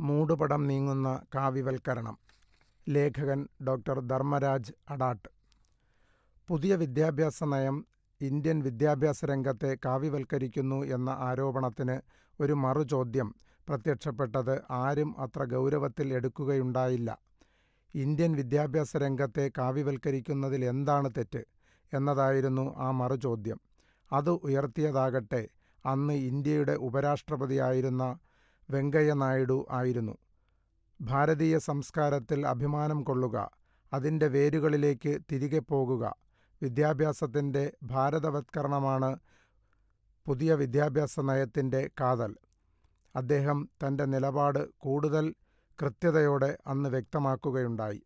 മൂടുപടം നീങ്ങുന്ന കാവ്യവൽക്കരണം ലേഖകൻ ഡോക്ടർ ധർമ്മരാജ് അഡാട്ട് പുതിയ വിദ്യാഭ്യാസ നയം ഇന്ത്യൻ വിദ്യാഭ്യാസ രംഗത്തെ കാവ്യവൽക്കരിക്കുന്നു എന്ന ആരോപണത്തിന് ഒരു മറുചോദ്യം പ്രത്യക്ഷപ്പെട്ടത് ആരും അത്ര ഗൗരവത്തിൽ എടുക്കുകയുണ്ടായില്ല. ഇന്ത്യൻ വിദ്യാഭ്യാസ രംഗത്തെ കാവ്യവൽക്കരിക്കുന്നതിൽ എന്താണ് തെറ്റ് എന്നതായിരുന്നു ആ മറുചോദ്യം. അത് ഉയർത്തിയതാകട്ടെ അന്ന് ഇന്ത്യയുടെ ഉപരാഷ്ട്രപതിയായിരുന്ന വെങ്കയ്യ നായിഡു ആയിരുന്നു. ഭാരതീയ സംസ്കാരത്തിൽ അഭിമാനം കൊള്ളുക, അതിന്റെ വേരുകളിലേക്ക് തിരികെ പോകുക, വിദ്യാഭ്യാസത്തിന്റെ ഭാരതവത്കരണമാണ് പുതിയ വിദ്യാഭ്യാസ നയത്തിന്റെ കാതൽ. അദ്ദേഹം തന്റെ നിലപാട് കൂടുതൽ കൃത്യതയോടെ അന്ന് വ്യക്തമാക്കുകയുണ്ടായി.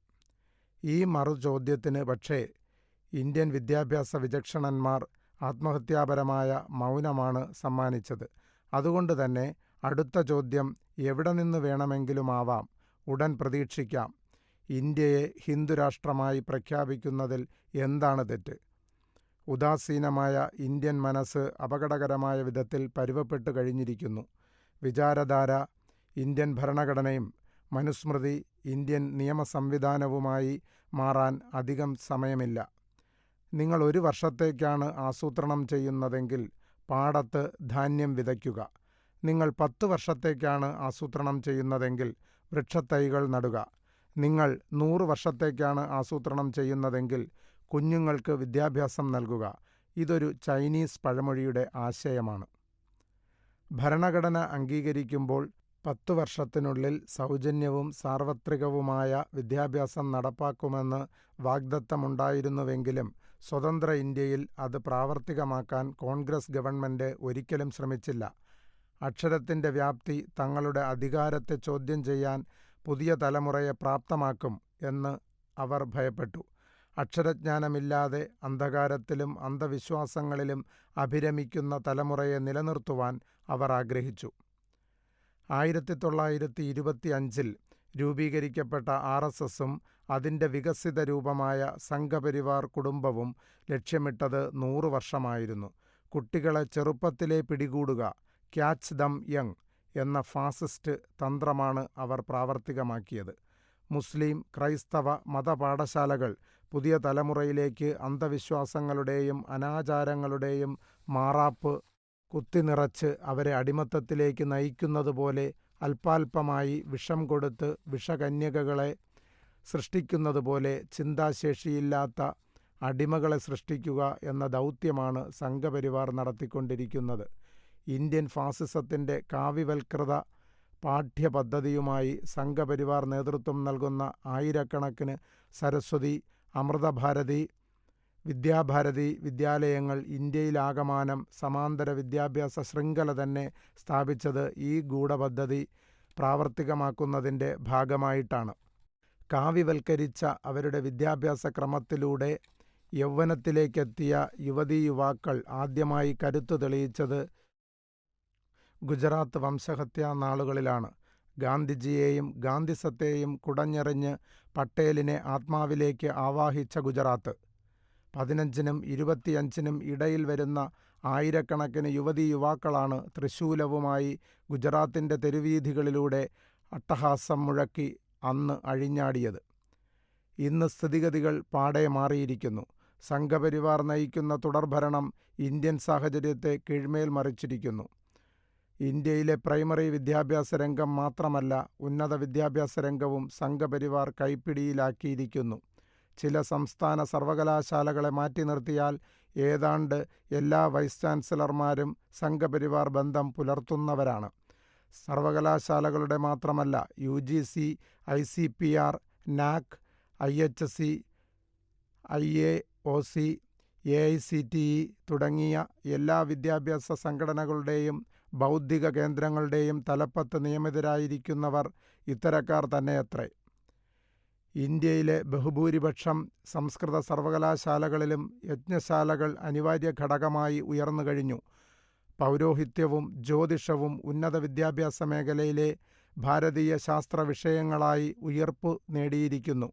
ഈ മറുചോദ്യത്തിന് പക്ഷേ ഇന്ത്യൻ വിദ്യാഭ്യാസ വിചക്ഷണന്മാർ ആത്മഹത്യാപരമായ മൗനമാണ് സമ്മാനിച്ചത്. അതുകൊണ്ടുതന്നെ അടുത്ത ചോദ്യം എവിടെ നിന്ന് വേണമെങ്കിലുമാവാം, ഉടൻ പ്രതീക്ഷിക്കാം. ഇന്ത്യയെ ഹിന്ദുരാഷ്ട്രമായി പ്രഖ്യാപിക്കുന്നതിൽ എന്താണ് തെറ്റ്? ഉദാസീനമായ ഇന്ത്യൻ മനസ്സ് അപകടകരമായ വിധത്തിൽ പരുവപ്പെട്ടു കഴിഞ്ഞിരിക്കുന്നു. വിചാരധാര ഇന്ത്യൻ ഭരണഘടനയും മനുസ്മൃതി ഇന്ത്യൻ നിയമ സംവിധാനവുമായി മാറാൻ അധികം സമയമില്ല. നിങ്ങൾ ഒരു വർഷത്തേക്കാണ് ആസൂത്രണം ചെയ്യുന്നതെങ്കിൽ പാടത്ത് ധാന്യം വിതയ്ക്കുക. നിങ്ങൾ പത്ത് വർഷത്തേക്കാണ് ആസൂത്രണം ചെയ്യുന്നതെങ്കിൽ വൃക്ഷത്തൈകൾ നടുക. നിങ്ങൾ നൂറ് വർഷത്തേക്കാണ് ആസൂത്രണം ചെയ്യുന്നതെങ്കിൽ കുഞ്ഞുങ്ങൾക്ക് വിദ്യാഭ്യാസം നൽകുക. ഇതൊരു ചൈനീസ് പഴമൊഴിയുടെ ആശയമാണ്. ഭരണഘടന അംഗീകരിക്കുമ്പോൾ പത്തു വർഷത്തിനുള്ളിൽ സൗജന്യവും സാർവത്രികവുമായ വിദ്യാഭ്യാസം നടപ്പാക്കുമെന്ന് വാഗ്ദത്തമുണ്ടായിരുന്നുവെങ്കിലും സ്വതന്ത്ര ഇന്ത്യയിൽ അത് പ്രാവർത്തികമാക്കാൻ കോൺഗ്രസ് ഗവൺമെന്റ് ഒരിക്കലും ശ്രമിച്ചില്ല. അക്ഷരത്തിന്റെ വ്യാപ്തി തങ്ങളുടെ അധികാരത്തെ ചോദ്യം ചെയ്യാൻ പുതിയ തലമുറയെ പ്രാപ്തമാക്കും എന്ന് അവർ ഭയപ്പെട്ടു. അക്ഷരജ്ഞാനമില്ലാതെ അന്ധകാരത്തിലും അന്ധവിശ്വാസങ്ങളിലും അഭിരമിക്കുന്ന തലമുറയെ നിലനിർത്തുവാൻ അവർ ആഗ്രഹിച്ചു. ആയിരത്തി തൊള്ളായിരത്തി ഇരുപത്തി അഞ്ചിൽ രൂപീകരിക്കപ്പെട്ട ആർ എസ് എസും അതിന്റെ വികസിത രൂപമായ സംഘപരിവാർ കുടുംബവും ലക്ഷ്യമിട്ടത് നൂറു വർഷമായിരുന്നു. കുട്ടികളെ ചെറുപ്പത്തിലേ പിടികൂടുക, ക്യാച്ച് ദം യങ് എന്ന ഫാസിസ്റ്റ് തന്ത്രമാണ് അവർ പ്രാവർത്തികമാക്കിയത്. മുസ്ലിം, ക്രൈസ്തവ മതപാഠശാലകൾ പുതിയ തലമുറയിലേക്ക് അന്ധവിശ്വാസങ്ങളുടെയും അനാചാരങ്ങളുടെയും മാറാപ്പ് കുത്തിനിറച്ച് അവരെ അടിമത്തത്തിലേക്ക് നയിക്കുന്നതുപോലെ അല്പാല്പമായി വിഷം കൊടുത്ത് വിഷകന്യകകളെ സൃഷ്ടിക്കുന്നതുപോലെ ചിന്താശേഷിയില്ലാത്ത അടിമകളെ സൃഷ്ടിക്കുക എന്ന ദൗത്യമാണ് സംഘപരിവാർ നടത്തിക്കൊണ്ടിരിക്കുന്നത്. ഇന്ത്യൻ ഫാസിസത്തിന്റെ കാവ്യവൽകൃത പാഠ്യപദ്ധതിയുമായി സംഘപരിവാർ നേതൃത്വം നൽകുന്ന ആയിരക്കണക്കിന് സരസ്വതി, അമൃതഭാരതി, വിദ്യാഭാരതി വിദ്യാലയങ്ങൾ ഇന്ത്യയിലാകമാനം സമാന്തര വിദ്യാഭ്യാസ ശൃംഖല തന്നെ സ്ഥാപിച്ചത് ഈ ഗൂഢപദ്ധതി പ്രാവർത്തികമാക്കുന്നതിന്റെ ഭാഗമായിട്ടാണ്. കാവ്യവൽക്കരിച്ച അവരുടെ വിദ്യാഭ്യാസ ക്രമത്തിലൂടെ യൗവനത്തിലേക്കെത്തിയ യുവതീയുവാക്കൾ ആദ്യമായി കരുത്തു തെളിയിച്ചത് ഗുജറാത്ത് വംശഹത്യാ നാളുകളിലാണ്. ഗാന്ധിജിയെയും ഗാന്ധിസത്തെയും കുടഞ്ഞെറിഞ്ഞ് പട്ടേലിനെ ആത്മാവിലേക്ക് ആവാഹിച്ച ഗുജറാത്ത്. പതിനഞ്ചിനും ഇരുപത്തിയഞ്ചിനും ഇടയിൽ വരുന്ന ആയിരക്കണക്കിന് യുവതി യുവാക്കളാണ് തൃശൂലവുമായി ഗുജറാത്തിന്റെ തെരുവീഥികളിലൂടെ അട്ടഹാസം മുഴക്കി അന്ന് അഴിഞ്ഞാടിയത്. ഇന്ന് സ്ഥിതിഗതികൾ പാടെ മാറിയിരിക്കുന്നു. സംഘപരിവാർ നയിക്കുന്ന തുടർഭരണം ഇന്ത്യൻ സാഹചര്യത്തെ കീഴ്മേൽ മറിച്ചിരിക്കുന്നു. ഇന്ത്യയിലെ പ്രൈമറി വിദ്യാഭ്യാസ രംഗം മാത്രമല്ല ഉന്നത വിദ്യാഭ്യാസ രംഗവും സംഘപരിവാർ കൈപ്പിടിയിലാക്കിയിരിക്കുന്നു. ചില സംസ്ഥാന സർവകലാശാലകളെ മാറ്റി നിർത്തിയാൽ ഏതാണ്ട് എല്ലാ വൈസ് ചാൻസലർമാരും സംഘപരിവാർ ബന്ധം പുലർത്തുന്നവരാണ്. സർവകലാശാലകളുടെ മാത്രമല്ല U G C I C P R NAAC, I H C I A O C A I C T E തുടങ്ങിയ എല്ലാ വിദ്യാഭ്യാസ സംഘടനകളുടെയും ബൗദ്ധിക കേന്ദ്രങ്ങളുടെയും തലപ്പത്ത് നിയമിതരായിരിക്കുന്നവർ ഇത്തരക്കാർ തന്നെയത്രേ. ഇന്ത്യയിലെ ബഹുഭൂരിപക്ഷം സംസ്കൃത സർവകലാശാലകളിലും യജ്ഞശാലകൾ അനിവാര്യ ഘടകമായി ഉയർന്നു കഴിഞ്ഞു പൗരോഹിത്യവും ജ്യോതിഷവും ഉന്നത വിദ്യാഭ്യാസ മേഖലയിലെ ഭാരതീയ ശാസ്ത്ര വിഷയങ്ങളായി ഉയർപ്പ് നേടിയിരിക്കുന്നു.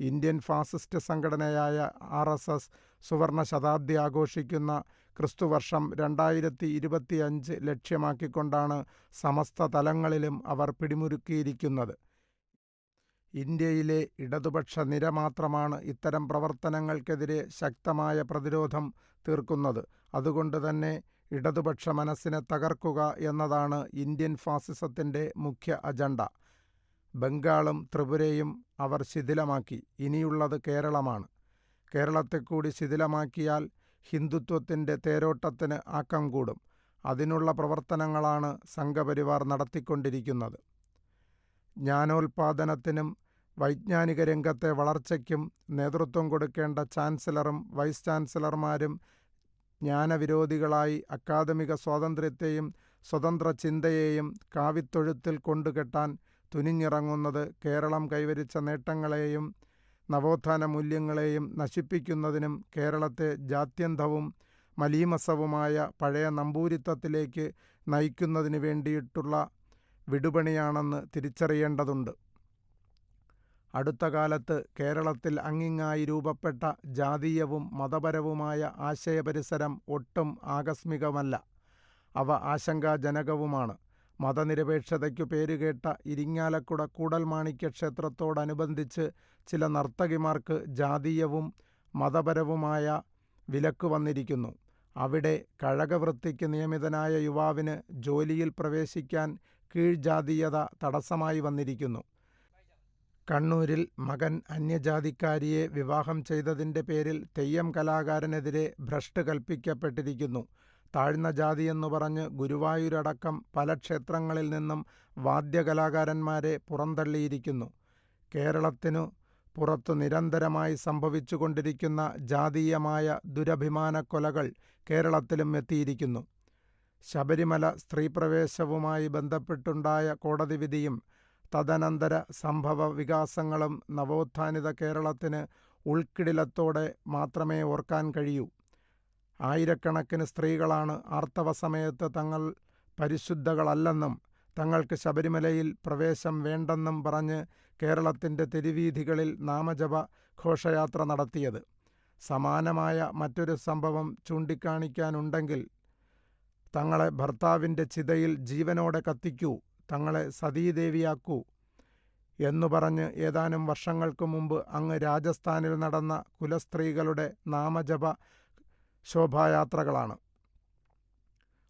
ഇന്ത്യൻ ഫാസിസ്റ്റ് സംഘടനയായ ആർഎസ്എസ് സുവർണ ശതാബ്ദി ആഘോഷിക്കുന്ന ക്രിസ്തുവർഷം രണ്ടായിരത്തി ഇരുപത്തിയഞ്ച് ലക്ഷ്യമാക്കിക്കൊണ്ടാണ് സമസ്ത തലങ്ങളിലും അവർ പിടിമുറുക്കിയിരിക്കുന്നത്. ഇന്ത്യയിലെ ഇടതുപക്ഷ നിര മാത്രമാണ് ഇത്തരം പ്രവർത്തനങ്ങൾക്കെതിരെ ശക്തമായ പ്രതിരോധം തീർക്കുന്നത്. അതുകൊണ്ട് തന്നെ ഇടതുപക്ഷ മനസ്സിനെ തകർക്കുക എന്നതാണ് ഇന്ത്യൻ ഫാസിസത്തിന്റെ മുഖ്യ അജണ്ട. ബംഗാളും ത്രിപുരയും അവർ ശിഥിലമാക്കി. ഇനിയുള്ളത് കേരളമാണ്. കേരളത്തെക്കൂടി ശിഥിലമാക്കിയാൽ ഹിന്ദുത്വത്തിന്റെ തേരോട്ടത്തിന് ആക്കം കൂടും. അതിനുള്ള പ്രവർത്തനങ്ങളാണ് സംഘപരിവാർ നടത്തിക്കൊണ്ടിരിക്കുന്നത്. ജ്ഞാനോൽപാദനത്തിനും വൈജ്ഞാനിക രംഗത്തെ വളർച്ചയ്ക്കും നേതൃത്വം കൊടുക്കേണ്ട ചാൻസലറും വൈസ് ചാൻസലർമാരും ജ്ഞാനവിരോധികളായി അക്കാദമിക സ്വാതന്ത്ര്യത്തെയും സ്വതന്ത്ര ചിന്തയെയും കാവിത്തൊഴുത്തിൽ കൊണ്ടുകെട്ടാൻ തുനിഞ്ഞിറങ്ങുന്നത് കേരളം കൈവരിച്ച നേട്ടങ്ങളെയും നവോത്ഥാന മൂല്യങ്ങളെയും നശിപ്പിക്കുന്നതിനും കേരളത്തെ ജാത്യന്തവും മലീമസവുമായ പഴയ നമ്പൂരിത്തത്തിലേക്ക് നയിക്കുന്നതിനു വേണ്ടിയിട്ടുള്ള വിടുപണിയാണെന്ന് തിരിച്ചറിയേണ്ടതുണ്ട്. അടുത്ത കാലത്ത് കേരളത്തിൽ അങ്ങിങ്ങായി രൂപപ്പെട്ട ജാതീയവും മതപരവുമായ ആശയപരിസരം ഒട്ടും ആകസ്മികമല്ല. അവ ആശങ്കാജനകവുമാണ്. മതനിരപേക്ഷതയ്ക്കു പേരുകേട്ട ഇരിങ്ങാലക്കുട കൂടൽമാണിക്യ ക്ഷേത്രത്തോടനുബന്ധിച്ച് ചില നർത്തകിമാർക്ക് ജാതീയവും മതപരവുമായ വിലക്ക് വന്നിരിക്കുന്നു. അവിടെ കഴകവൃത്തിക്ക് നിയമിതനായ യുവാവിന് ജോലിയിൽ പ്രവേശിക്കാൻ കീഴ്ജാതീയത തടസ്സമായി വന്നിരിക്കുന്നു. കണ്ണൂരിൽ മകൻ അന്യജാതിക്കാരിയെ വിവാഹം ചെയ്തതിന്റെ പേരിൽ തെയ്യം കലാകാരനെതിരെ ഭ്രഷ്ട് കൽപ്പിക്കപ്പെട്ടിരിക്കുന്നു. താഴ്ന്ന ജാതിയെന്നു പറഞ്ഞ് ഗുരുവായൂരടക്കം പല ക്ഷേത്രങ്ങളിൽ നിന്നും വാദ്യകലാകാരന്മാരെ പുറന്തള്ളിയിരിക്കുന്നു. കേരളത്തിനു പുറത്തു നിരന്തരമായി സംഭവിച്ചുകൊണ്ടിരിക്കുന്ന ജാതീയമായ ദുരഭിമാനക്കൊലകൾ കേരളത്തിലും എത്തിയിരിക്കുന്നു. ശബരിമല സ്ത്രീപ്രവേശവുമായി ബന്ധപ്പെട്ടുണ്ടായ കോടതി വിധിയും തദനന്തര സംഭവ വികാസങ്ങളും നവോത്ഥാനിത കേരളത്തിന് ഉൾക്കിടിലത്തോടെ മാത്രമേ ഓർക്കാൻ കഴിയൂ. ആയിരക്കണക്കിന് സ്ത്രീകളാണ് ആർത്തവ സമയത്ത് തങ്ങൾ പരിശുദ്ധകളല്ലെന്നും തങ്ങൾക്ക് ശബരിമലയിൽ പ്രവേശം വേണ്ടെന്നും പറഞ്ഞ് കേരളത്തിന്റെ തെരുവീഥികളിൽ നാമജപ ഘോഷയാത്ര നടത്തിയത്. സമാനമായ മറ്റൊരു സംഭവം ചൂണ്ടിക്കാണിക്കാനുണ്ടെങ്കിൽ തങ്ങളെ ഭർത്താവിന്റെ ചിതയിൽ ജീവനോടെ കത്തിക്കൂ, തങ്ങളെ സതീദേവിയാക്കൂ എന്നു പറഞ്ഞ് ഏതാനും വർഷങ്ങൾക്കു മുമ്പ് അങ്ങ് രാജസ്ഥാനിൽ നടന്ന കുലസ്ത്രീകളുടെ നാമജപ ശോഭായാത്രകളാണ്.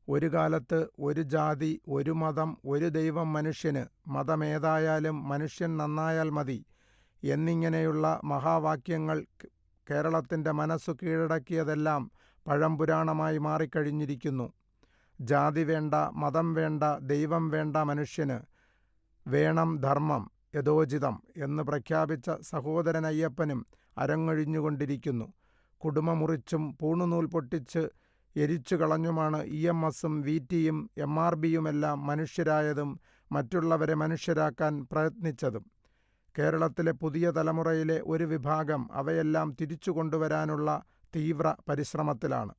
ഒരു കാലത്ത് ഒരു ജാതി, ഒരു മതം, ഒരു ദൈവം മനുഷ്യന്, മതമേതായാലും മനുഷ്യൻ നന്നായാൽ മതി എന്നിങ്ങനെയുള്ള മഹാവാക്യങ്ങൾ കേരളത്തിന്റെ മനസ്സു കീഴടക്കിയതെല്ലാം പഴംപുരാണമായി മാറിക്കഴിഞ്ഞിരിക്കുന്നു. ജാതി വേണ്ട, മതം വേണ്ട, ദൈവം വേണ്ട മനുഷ്യന്, വേണം ധർമ്മം യഥോചിതം എന്ന് പ്രഖ്യാപിച്ച സഹോദരനയ്യപ്പനും അരങ്ങൊഴിഞ്ഞുകൊണ്ടിരിക്കുന്നു. കുടുമ മുറിച്ചും പൂണുനൂൽ പൊട്ടിച്ച് എരിച്ചു കളഞ്ഞുമാണ് ഇ. എം. എസും വി. ടിയും എം. ആർ. ബിയുമെല്ലാം മനുഷ്യരായതും മറ്റുള്ളവരെ മനുഷ്യരാക്കാൻ പ്രയത്നിച്ചതും. കേരളത്തിലെ പുതിയ തലമുറയിലെ ഒരു വിഭാഗം അവയെല്ലാം തിരിച്ചു കൊണ്ടുവരാനുള്ള തീവ്ര പരിശ്രമത്തിലാണ്.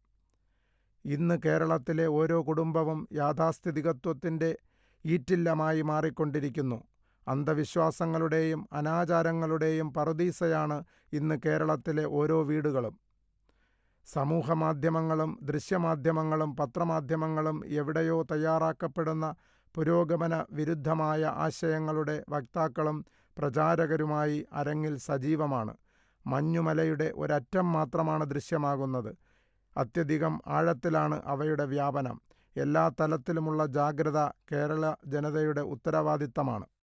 ഇന്ന് കേരളത്തിലെ ഓരോ കുടുംബവും യാഥാസ്ഥിതികത്വത്തിന്റെ ഈറ്റില്ലമായി മാറിക്കൊണ്ടിരിക്കുന്നു. അന്ധവിശ്വാസങ്ങളുടെയും അനാചാരങ്ങളുടെയും പറുദീസയാണ് ഇന്ന് കേരളത്തിലെ ഓരോ വീടുകളും. സമൂഹമാധ്യമങ്ങളും ദൃശ്യമാധ്യമങ്ങളും പത്രമാധ്യമങ്ങളും എവിടെയോ തയ്യാറാക്കപ്പെടുന്ന പുരോഗമന വിരുദ്ധമായ ആശയങ്ങളുടെ വക്താക്കളും പ്രചാരകരുമായി അരങ്ങിൽ സജീവമാണ്. മഞ്ഞുമലയുടെ ഒരറ്റം മാത്രമാണ് ദൃശ്യമാകുന്നത്. അത്യധികം ആഴത്തിലാണ് അവയുടെ വ്യാപനം. എല്ലാ തലത്തിലുമുള്ള ജാഗ്രത കേരള ജനതയുടെ ഉത്തരവാദിത്തമാണ്.